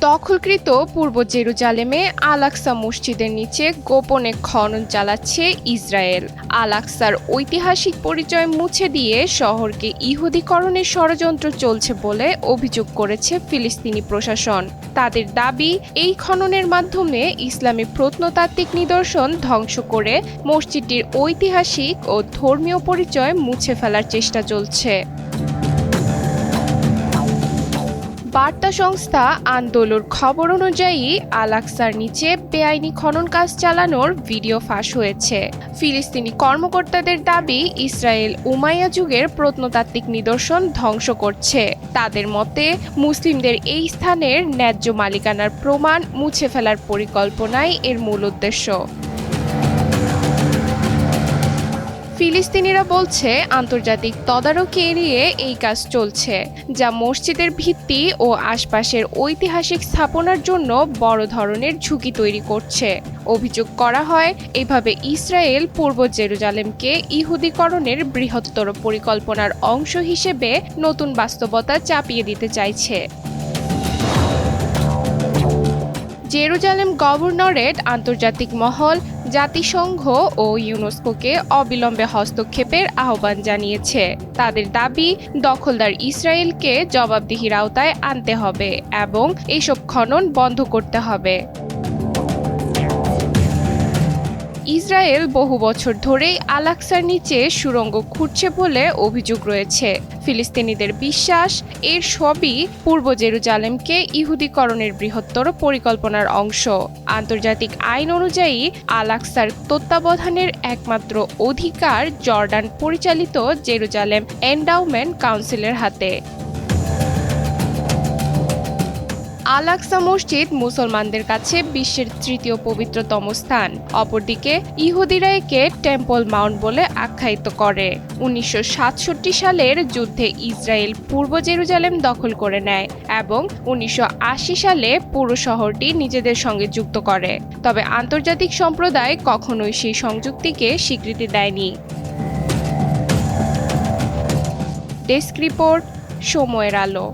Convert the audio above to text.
দখলকৃত পূর্ব জেরুজালেমে আলাক্সা মসজিদের নিচে গোপনে খনন চালাচ্ছে ইসরায়েল। আলাক্সার ঐতিহাসিক পরিচয় মুছে দিয়ে শহরকে ইহুদিকরণের ষড়যন্ত্র চলছে বলে অভিযোগ করেছে ফিলিস্তিনি প্রশাসন। তাদের দাবি, এই খননের মাধ্যমে ইসলামী প্রত্নতাত্ত্বিক নিদর্শন ধ্বংস করে মসজিদটির ঐতিহাসিক ও ধর্মীয় পরিচয় মুছে ফেলার চেষ্টা চলছে। বার্তা সংস্থা আন্দোলর খবর অনুযায়ী আলাক্সার নিচে বেআইনি খনন কাজ চালানোর ভিডিও ফাঁস হয়েছে। ফিলিস্তিনি কর্মকর্তাদের দাবি, ইসরায়েল উমাইয়া যুগের প্রত্নতাত্ত্বিক নিদর্শন ধ্বংস করছে। তাদের মতে, মুসলিমদের এই স্থানের ন্যায্য মালিকানার প্রমাণ মুছে ফেলার পরিকল্পনাই এর মূল উদ্দেশ্য। ফিলিস্তিনিরা বলছে, আন্তর্জাতিক তদারকি এড়িয়ে এই কাজ চলছে, যা মসজিদের ভিত্তি ও আশপাশের ঐতিহাসিক স্থাপনার জন্য বড় ধরনের ঝুঁকি তৈরি করছে। অভিযোগ করা হয়, এভাবে ইসরায়েল পূর্ব জেরুজালেমকে ইহুদিকরণের বৃহত্তর পরিকল্পনার অংশ হিসেবে নতুন বাস্তবতা চাপিয়ে দিতে চাইছে। জেরুজালেম গভর্নরেট, আন্তর্জাতিক মহল জাতিসংঘ ও ইউনেস্কোকে অবিলম্বে হস্তক্ষেপের আহ্বান জানিয়েছে। তাদের দাবি, দখলদার ইসরায়েলকে জবাবদিহির আওতায় আনতে হবে এবং এসব খনন বন্ধ করতে হবে। ইসরায়েল বহু বছর ধরেই আলাক্সার নিচে সুড়ঙ্গ খুঁড়ছে বলে অভিযোগ রয়েছে। ফিলিস্তিনিদের বিশ্বাস, এর সবই পূর্ব জেরুজালেমকে ইহুদিকরণের বৃহত্তর পরিকল্পনার অংশ। আন্তর্জাতিক আইন অনুযায়ী আলাক্সার তত্ত্বাবধানের একমাত্র অধিকার জর্ডান পরিচালিত জেরুজালেম এন্ডাউমেন্ট কাউন্সিলের হাতে। আলাক্সা মসজিদ মুসলমানদের কাছে বিশ্বের তৃতীয় পবিত্রতম স্থান। অপরদিকে, ইহুদিরা একে টেম্পল মাউন্ট বলে আখ্যায়িত করে। উনিশশো সাতষট্টি সালের যুদ্ধে ইসরায়েল পূর্ব জেরুজালেম দখল করে নেয় এবং উনিশশো আশি সালে পুরো শহরটি নিজেদের সঙ্গে যুক্ত করে। তবে আন্তর্জাতিক সম্প্রদায় কখনোই সেই সংযুক্তিকে স্বীকৃতি দেয়নি। ডেস্ক রিপোর্ট, সময়ের আলো।